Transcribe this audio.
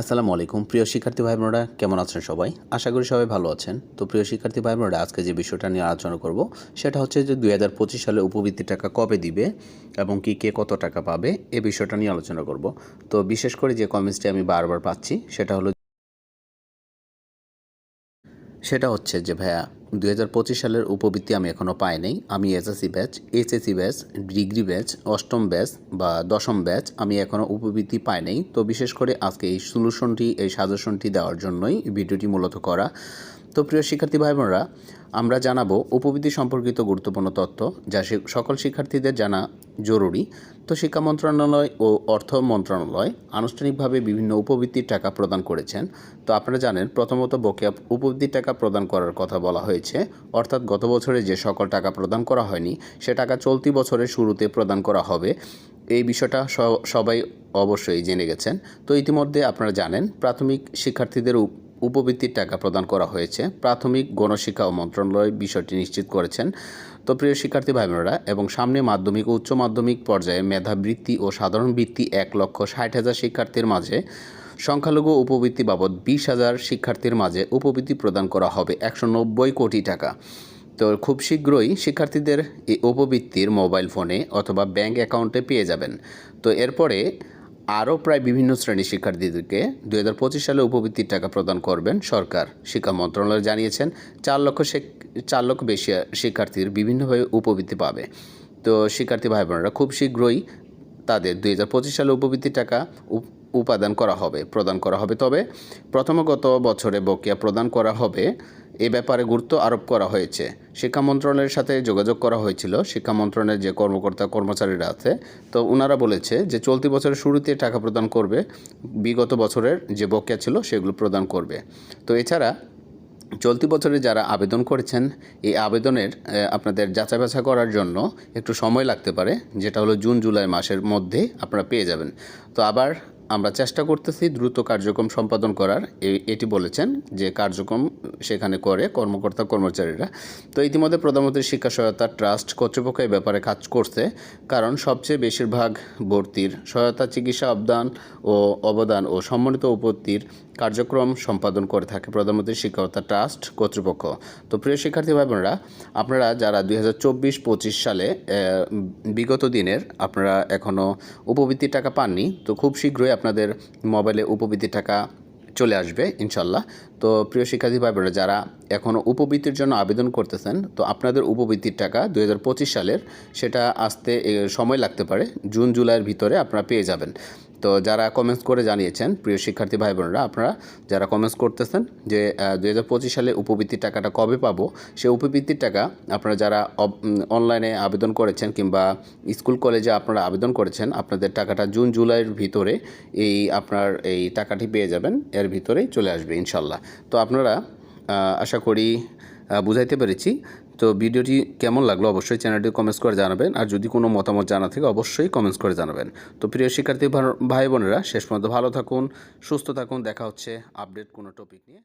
আসসালামু আলাইকুম। প্রিয় শিক্ষার্থী ভাই বোনেরা কেমন আছেন সবাই? আশা করি সবাই ভালো আছেন। তো প্রিয় শিক্ষার্থী ভাই বোনেরা আজকে যে বিষয়টা নিয়ে আলোচনা করব, সেটা হচ্ছে যে দুই হাজার পঁচিশ সালে উপবৃত্তি টাকা কবে দিবে এবং কি কে কত টাকা পাবে, এ বিষয়টা নিয়ে আলোচনা করব। তো বিশেষ করে যে কমেন্টসটি আমি বারবার পাচ্ছি, সেটা হলো সেটা হচ্ছে যে, ভাইয়া দু হাজার পঁচিশ সালের উপবৃত্তি আমি এখনও পাই নাই। আমি SSC batch SSC batch, degree batch, অষ্টম ব্যাচ বা দশম ব্যাচ আমি এখনও উপবৃত্তি পাই নাই। তো বিশেষ করে আজকে এই সলিউশনটি এই সাজেশনটি দেওয়ার জন্যই ভিডিওটি মূলত করা। তো প্রিয় শিক্ষার্থী ভাই বোনেরা আমরা জানাব উপবৃত্তি সম্পর্কিত গুরুত্বপূর্ণ তথ্য যা সকল শিক্ষার্থীদের জানা জরুরি। তো শিক্ষা মন্ত্রণালয় ও অর্থ মন্ত্রণালয় আনুষ্ঠানিকভাবে বিভিন্ন উপবৃত্তির টাকা প্রদান করেছেন। তো আপনারা জানেন, প্রথমত বকেয়া উপবৃত্তির টাকা প্রদান করার কথা বলা হয়েছে। অর্থাৎ গত বছরে যে সকল টাকা প্রদান করা হয়নি, সে টাকা চলতি বছরের শুরুতে প্রদান করা হবে। এই বিষয়টা সবাই অবশ্যই জেনে গেছেন। তো ইতিমধ্যে আপনারা জানেন, প্রাথমিক শিক্ষার্থীদের উপবৃত্তির টাকা প্রদান করা হয়েছে। প্রাথমিক গণশিক্ষা ও মন্ত্রণালয় বিষয়টি নিশ্চিত করেছেন। তো প্রিয় শিক্ষার্থী ভাই বোনেরা এবং সামনে মাধ্যমিক ও উচ্চ মাধ্যমিক পর্যায়ে মেধাবৃত্তি ও সাধারণ বৃত্তি এক লক্ষ ষাট হাজার শিক্ষার্থীর মাঝে, সংখ্যালঘু উপবৃত্তি বাবদ বিশ হাজার শিক্ষার্থীর মাঝে উপবৃত্তি প্রদান করা হবে একশো নব্বই কোটি টাকা। তো খুব শীঘ্রই শিক্ষার্থীদের এই উপবৃত্তির মোবাইল ফোনে অথবা ব্যাংক অ্যাকাউন্টে পেয়ে যাবেন। তো এরপরে আরও প্রায় বিভিন্ন শ্রেণির শিক্ষার্থীদেরকে দুই হাজার পঁচিশ সালে উপবৃত্তির টাকা প্রদান করবেন সরকার। শিক্ষা মন্ত্রণালয় জানিয়েছেন, চার লক্ষ চার লক্ষ বেশি শিক্ষার্থীর বিভিন্নভাবে উপবৃত্তি পাবে। তো শিক্ষার্থী ভাই বোনেরা খুব শীঘ্রই তাদের দুই হাজার পঁচিশ সালে উপবৃত্তির টাকা উপ- উপাদান করা হবে, প্রদান করা হবে। তবে প্রথমগত বছরে বকেয়া প্রদান করা হবে এ ব্যাপারে গুরুত্ব আরোপ করা হয়েছে। শিক্ষা মন্ত্রণালয়ের সাথে যোগাযোগ করা হয়েছিল। শিক্ষা মন্ত্রণালয়ের যে কর্মকর্তা, কর্মচারীরা আছে, তো ওনারা বলেছে যে চলতি বছরের শুরুতে টাকা প্রদান করবে। বিগত বছরের যে বকেয়া ছিল, সেগুলো প্রদান করবে। তো এছাড়া চলতি বছরে যারা আবেদন করেছেন, এই আবেদনের আপনাদের যাচাই বাছা করার জন্য একটু সময় লাগতে পারে, যেটা হলো জুন, জুলাই মাসের মধ্যে আপনারা পেয়ে যাবেন। তো আবার আমরা চেষ্টা করতেছি দ্রুত কার্যক্রম সম্পাদন করার। এটি বলেছেন যে কার্যক্রম সেখানে করে কর্মকর্তা, কর্মচারীরা। তো ইতিমধ্যে প্রধানমন্ত্রী শিক্ষা সহায়তা ট্রাস্ট কর্তৃপক্ষ এই ব্যাপারে কাজ করছে। কারণ সবচেয়ে বেশিরভাগ ভর্তির সহায়তা, চিকিৎসা অবদান ও অবদান ও সম্মানিত উপত্তির কার্যক্রম সম্পাদন করে থাকে প্রধানমন্ত্রী শিক্ষকতা ট্রাস্ট কর্তৃপক্ষ। তো প্রিয় শিক্ষার্থী ভাই বোনেরা আপনারা যারা দুই হাজার চব্বিশ পঁচিশ সালে বিগত দিনের আপনারা এখনও উপবৃত্তির টাকা পাননি, তো খুব শীঘ্রই আপনাদের মোবাইলে উপবৃত্তির টাকা চলে আসবে ইনশাল্লাহ তো প্রিয় শিক্ষার্থী ভাই বোনেরা যারা এখনও উপবৃত্তির জন্য আবেদন করতেছেন, তো আপনাদের উপবৃত্তির টাকা দু হাজার পঁচিশ সালের, সেটা আসতে সময় লাগতে পারে। জুন, জুলাইয়ের ভিতরে আপনারা পেয়ে যাবেন। তো যারা কমেন্টস করে জানিয়েছেন, প্রিয় শিক্ষার্থী ভাই বোনেরা আপনারা যারা কমেন্টস করতেছেন যে দুই হাজার পঁচিশ সালে উপবৃত্তির টাকাটা কবে পাবো সেই উপবৃত্তির টাকা আপনারা যারা অনলাইনে আবেদন করেছেন কিংবা স্কুল, কলেজে আপনারা আবেদন করেছেন, আপনাদের টাকাটা জুন, জুলাইয়ের ভিতরে এই আপনার এই টাকাটি পেয়ে যাবেন, এর ভিতরেই চলে আসবে ইনশাল্লাহ। তো আপনারা আশা করি বুঝাইতে পেরেছি। তো ভিডিওটি কেমন লাগল অবশ্যই চ্যানেলটি কমেন্টস করে জানাবেন। আর যদি কোনো মতামত জানা থাকে, অবশ্যই কমেন্টস করে জানাবেন। তো প্রিয় শিক্ষার্থী ভাই- বোনেরা শেষ পর্যন্ত ভালো থাকুন, সুস্থ থাকুন। দেখা হচ্ছে আপডেট কোনো টপিক নিয়ে।